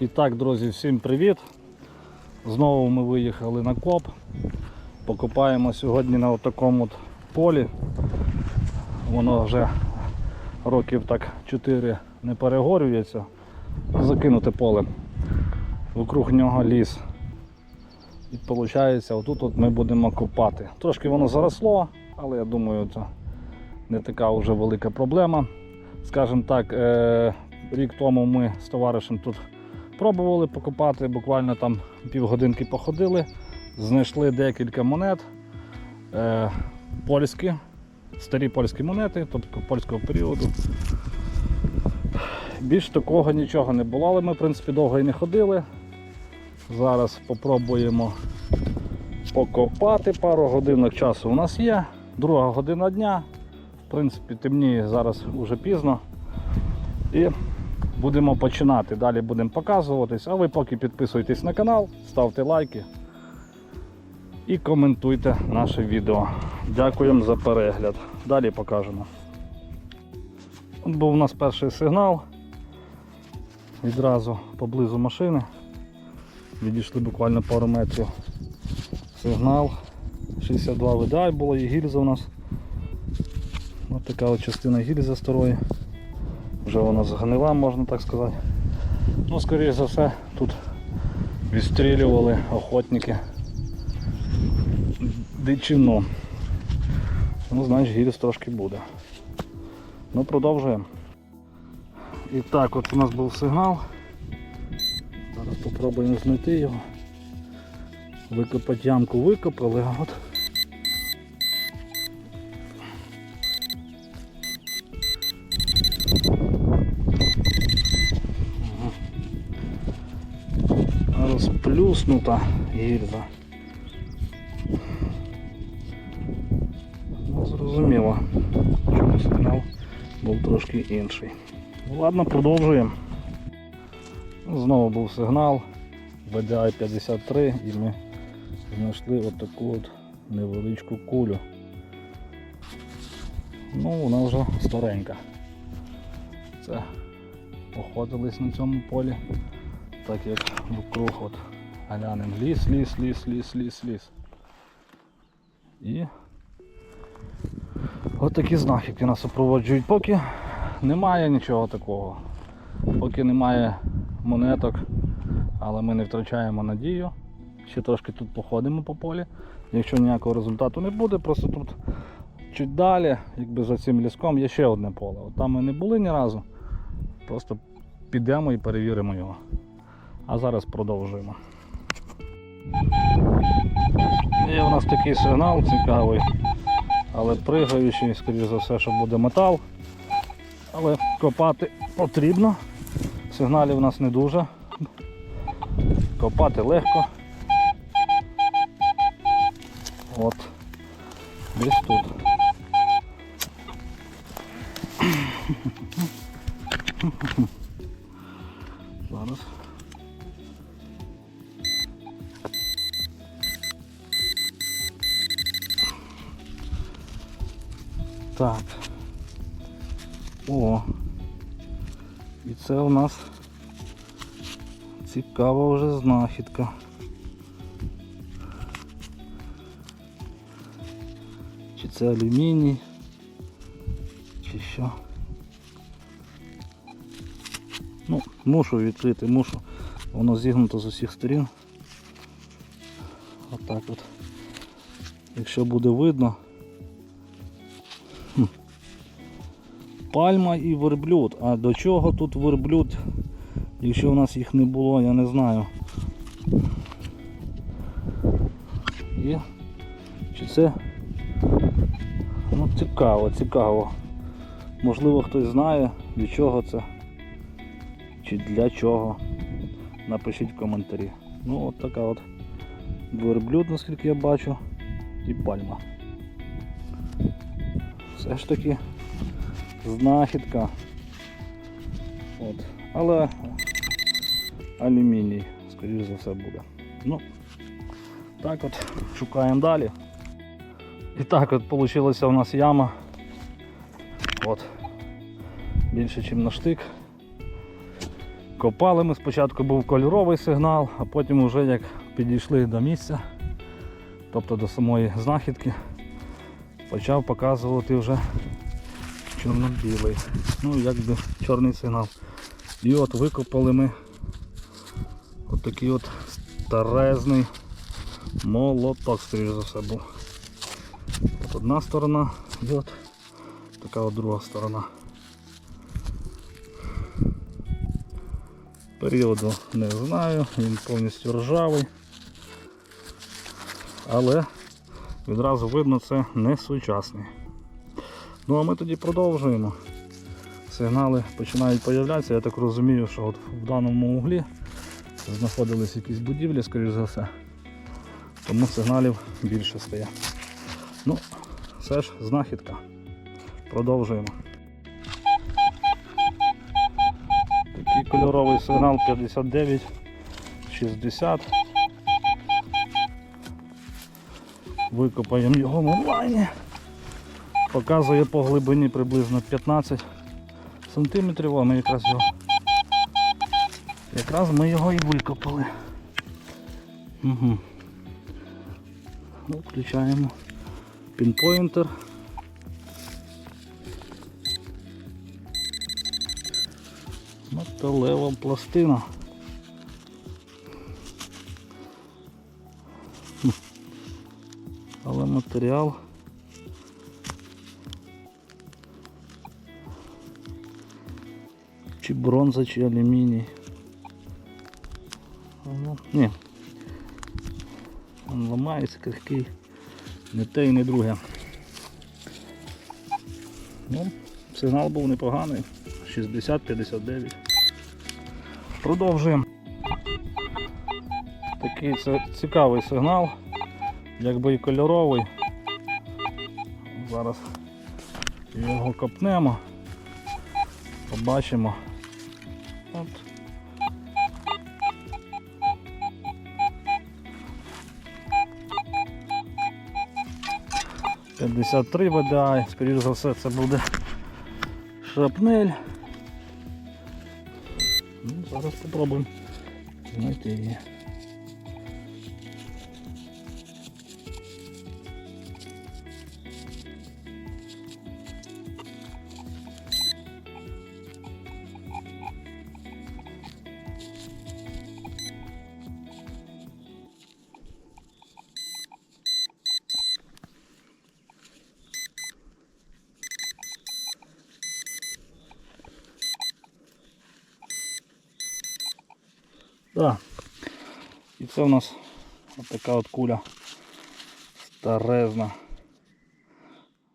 І так, друзі, всім привіт! Знову ми виїхали на коп. Покопаємо сьогодні на такому полі. Воно вже років так 4 не перегорюється. Закинуте поле. Вокруг нього ліс. І виходить, отут от ми будемо копати. Трошки воно заросло, але я думаю, це не така вже велика проблема. Скажімо так, е- рік тому ми з товаришем тут пробували покопати, буквально там півгодинки походили, знайшли декілька монет е- польські, старі польські монети, тобто польського періоду. Більш такого нічого не було, але ми в принципі довго і не ходили. Зараз попробуємо покопати. Пару годинок часу у нас є. Друга година дня. В принципі, темніє зараз уже пізно. І будемо починати. Далі будемо показуватись. А ви поки підписуйтесь на канал, ставте лайки і коментуйте наше відео. Дякуємо за перегляд. Далі покажемо. От був у нас перший сигнал. Відразу поблизу машини. Відійшли буквально пару метрів. Сигнал. 62 видай було і гільза у нас. Ось така от частина гільзи старої. Вже вона згнила, можна так сказати. Ну, скоріше за все, тут відстрілювали охотники дичину. Ну, значить гільз трошки буде. Ну, продовжуємо. І так, от у нас був сигнал. Зараз спробуємо знайти його. Викопати ямку викопали, а от. Розплюснута гільза. Ну, зрозуміло. Чому сигнал був трошки інший. Ну, ладно, продовжуємо. Знову був сигнал VDI 53 і ми знайшли отаку от невеличку кулю. Ну, вона вже старенька. Це походились на цьому полі, так як вокруг от глянем ліс, ліс, ліс, ліс, ліс, ліс. І от такі знахідки нас супроводжують. Поки немає нічого такого. Поки немає монеток, але ми не втрачаємо надію. Ще трошки тут походимо по полі. Якщо ніякого результату не буде, просто тут чуть далі, якби за цим ліском, є ще одне поле. От там ми не були ні разу. Просто підемо і перевіримо його. А зараз продовжуємо. Є у нас такий сигнал цікавий, але пригаючий, скоріш за все, що буде метал. Але копати потрібно. Сигналів у нас не дуже. Копати легко. От. Десь тут. Зараз. Так. О. І це у нас цікава вже знахідка. Чи це алюміній, чи що. Ну, мушу відкрити, мушу. Воно зігнуто з усіх сторін. Отак от. Якщо буде видно. Пальма і верблюд. А до чого тут верблюд? Якщо у нас їх не було, я не знаю. І чи це ну, цікаво, цікаво. Можливо хтось знає від чого це чи для чого. Напишіть в коментарі. Ну от така от верблюд, наскільки я бачу, і пальма. Все ж таки знахідка. От. Але алюміній, скоріш за все, буде. Ну, так от, шукаємо далі. І так от вийшла у нас яма. От. Більше, ніж на штик. Копали ми спочатку був кольоровий сигнал, а потім вже як підійшли до місця, тобто до самої знахідки, почав показувати вже чорно-білий. Ну якби чорний сигнал. І от викопали ми от такий от старезний молоток, скоріш за все був. От одна сторона і от така от друга сторона. Періоду не знаю, він повністю ржавий. Але відразу видно це не сучасний. Ну а ми тоді продовжуємо. Сигнали починають появлятися. Я так розумію, що от в даному углі знаходились якісь будівлі, скоріш за все. Тому сигналів більше стає. Ну, все ж знахідка. Продовжуємо. Такий кольоровий сигнал 59 60. Викопаємо його в онлайні. Показує по глибині приблизно 15 сантиметрів, а ми якраз його якраз ми його і викопали. Угу. Включаємо пінпоінтер. Металева пластина. Але матеріал. Бронза, чи алюміній. Ні. Він ламається крихкий. Не те і не друге. Ну, сигнал був непоганий. 60-59. Продовжуємо. Такий це цікавий сигнал, якби і кольоровий. Зараз його копнемо, побачимо. От. П'ятдесят три ВДА, скоріш за все це буде шрапнель. Ну, зараз спробуємо знайти її. Це у нас от така от куля старезна.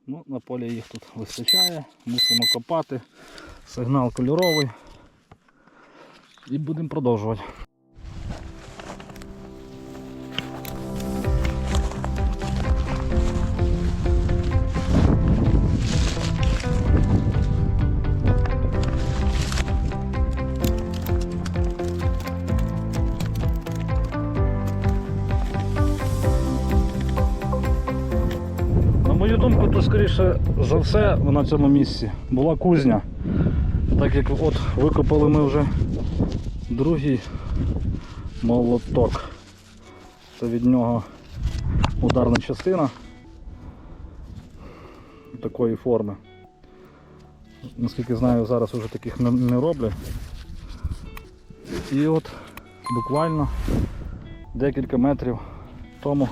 Ну, на полі їх тут вистачає, мусимо копати. Сигнал кольоровий. І будемо продовжувати. Скоріше за все на цьому місці була кузня. Так як от викопали ми вже другий молоток. Це від нього ударна частина такої форми. Наскільки знаю, зараз вже таких не, роблять. І от буквально декілька метрів тому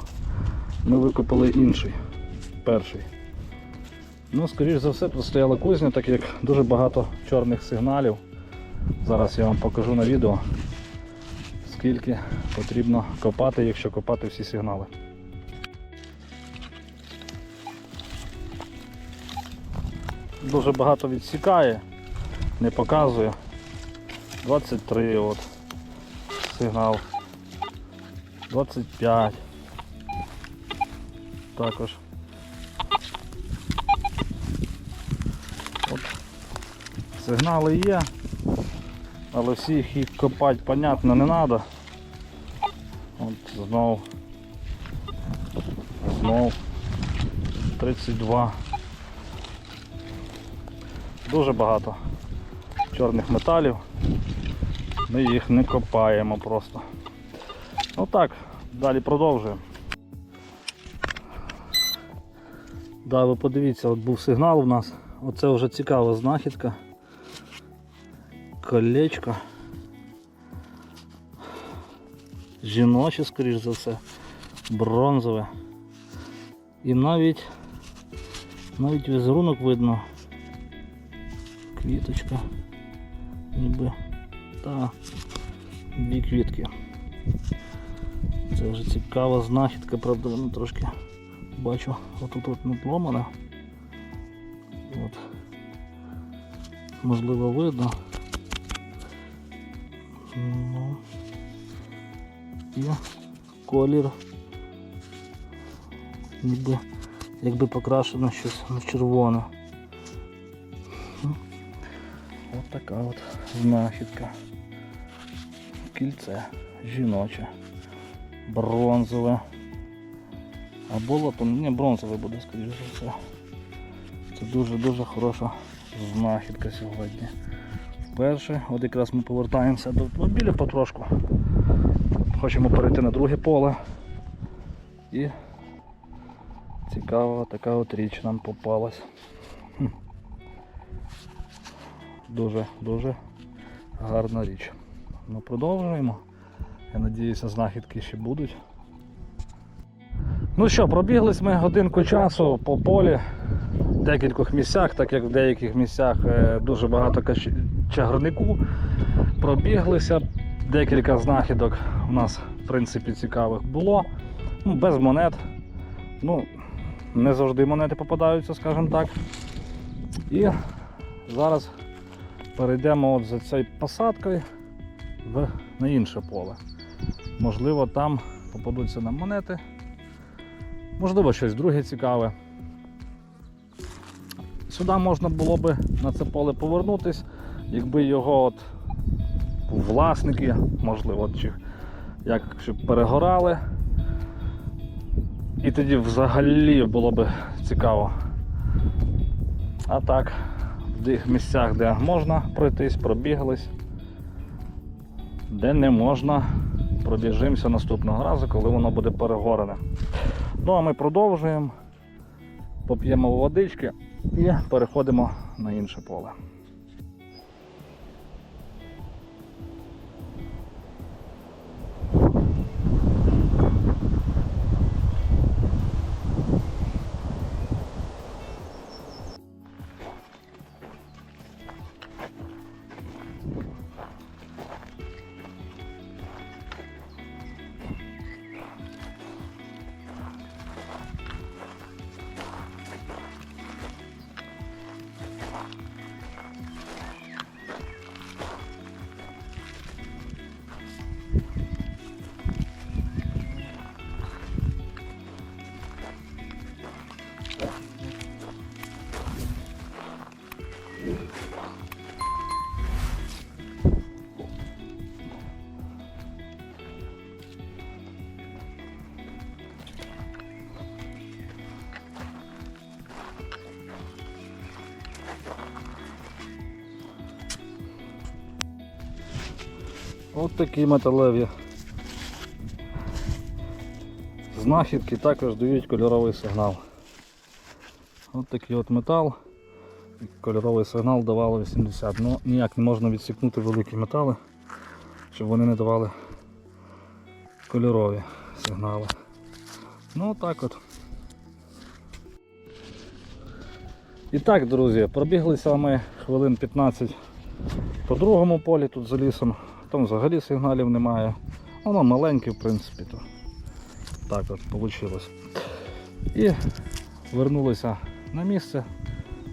ми викопали інший перший. Ну, скоріш за все, тут стояла кузня, так як дуже багато чорних сигналів. Зараз я вам покажу на відео, скільки потрібно копати, якщо копати всі сигнали. Дуже багато відсікає, не показує. 23 от сигнал. 25. Також. Сигнали є, але всіх їх копати, понятно, не треба. От знов. Знов. 32. Дуже багато чорних металів. Ми їх не копаємо просто. Отак, далі продовжуємо. Да, ви подивіться, от був сигнал у нас. Оце вже цікава знахідка. Колечко. Жіноче, скоріш за все. Бронзове. І навіть навіть візерунок видно. Квіточка. Ніби. Та дві квітки. Це вже цікава знахідка, правда, воно трошки бачу, отут от надломана. От. Можливо видно. Ну, і колір ніби якби покрашено щось на червоне. От така от знахідка. Кільце жіноче, бронзове. Або латун, ні, бронзове буде, скоріш за все. Це дуже-дуже хороша знахідка сьогодні. Вперше, от якраз ми повертаємося до автомобіля потрошку. Хочемо перейти на друге поле. І цікава така от річ нам попалась. Дуже, дуже гарна річ. Ну продовжуємо. Я надіюся, знахідки ще будуть. Ну що, пробіглись ми годинку часу по полі в декількох місцях, так як в деяких місцях е, дуже багато чагарнику. Пробіглися, декілька знахідок у нас в принципі цікавих було. Ну, без монет. Ну, не завжди монети попадаються, скажімо так. І зараз перейдемо от за цією посадкою в, на інше поле. Можливо, там попадуться нам монети. Можливо, щось друге цікаве. Сюди можна було би на це поле повернутись, якби його от власники, можливо, чи як щоб перегорали. І тоді взагалі було б цікаво. А так, в тих місцях, де можна пройтись, пробіглись, де не можна, пробіжимося наступного разу, коли воно буде перегорене. Ну а ми продовжуємо, поп'ємо водички і переходимо на інше поле. От такі металеві знахідки також дають кольоровий сигнал. От такий от метал. Кольоровий сигнал давало 80. Ну ніяк не можна відсікнути великі метали, щоб вони не давали кольорові сигнали. Ну так от. І так, друзі, пробіглися ми хвилин 15 по другому полі тут за лісом. Там взагалі сигналів немає. Воно маленьке, в принципі, то так от вийшло. І вернулися на місце,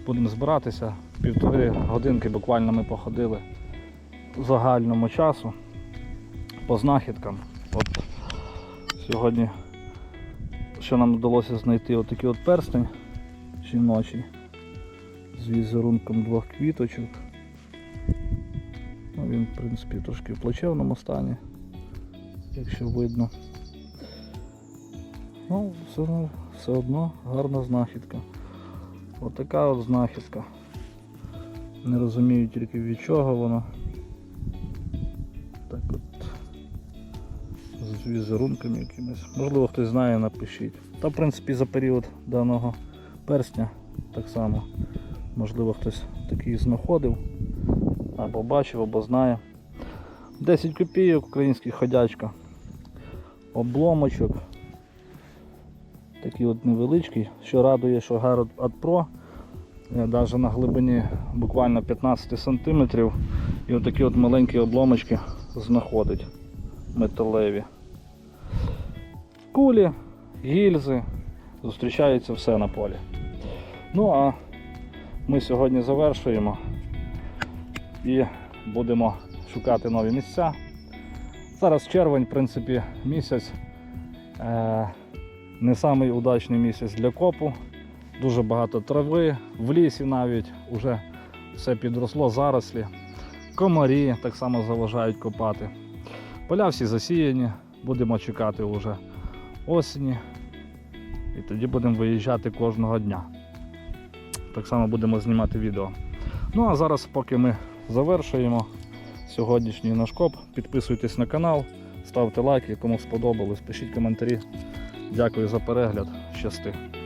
будемо збиратися. Півтори годинки буквально ми походили загальному часу по знахідкам. От сьогодні, що нам вдалося знайти отакий от перстень жіночий з візерунком двох квіточок. Ну, він, в принципі, трошки в плачевному стані, якщо видно. Ну, все, одно- все одно гарна знахідка. Отака от знахідка. Не розумію тільки від чого вона. Так от з візерунками якимись. Можливо, хтось знає, напишіть. Та в принципі за період даного персня так само. Можливо, хтось такий знаходив, або бачив, або знає. 10 копійок, український ходячка. Обломочок. Такий от невеличкий, що радує, що Art Pro навіть на глибині буквально 15 см і отакі от маленькі обломочки знаходить металеві. Кулі, гільзи, зустрічається все на полі. Ну а ми сьогодні завершуємо і будемо шукати нові місця. Зараз червень, в принципі, місяць. Е, не самий удачний місяць для копу. Дуже багато трави, в лісі навіть вже все підросло, зарослі. Комарі так само заважають копати. Поля всі засіяні, будемо чекати вже осені. І тоді будемо виїжджати кожного дня. Так само будемо знімати відео. Ну а зараз, поки ми завершуємо сьогоднішній наш коп, підписуйтесь на канал, ставте лайки, кому сподобалось, пишіть коментарі. Дякую за перегляд. Щасти.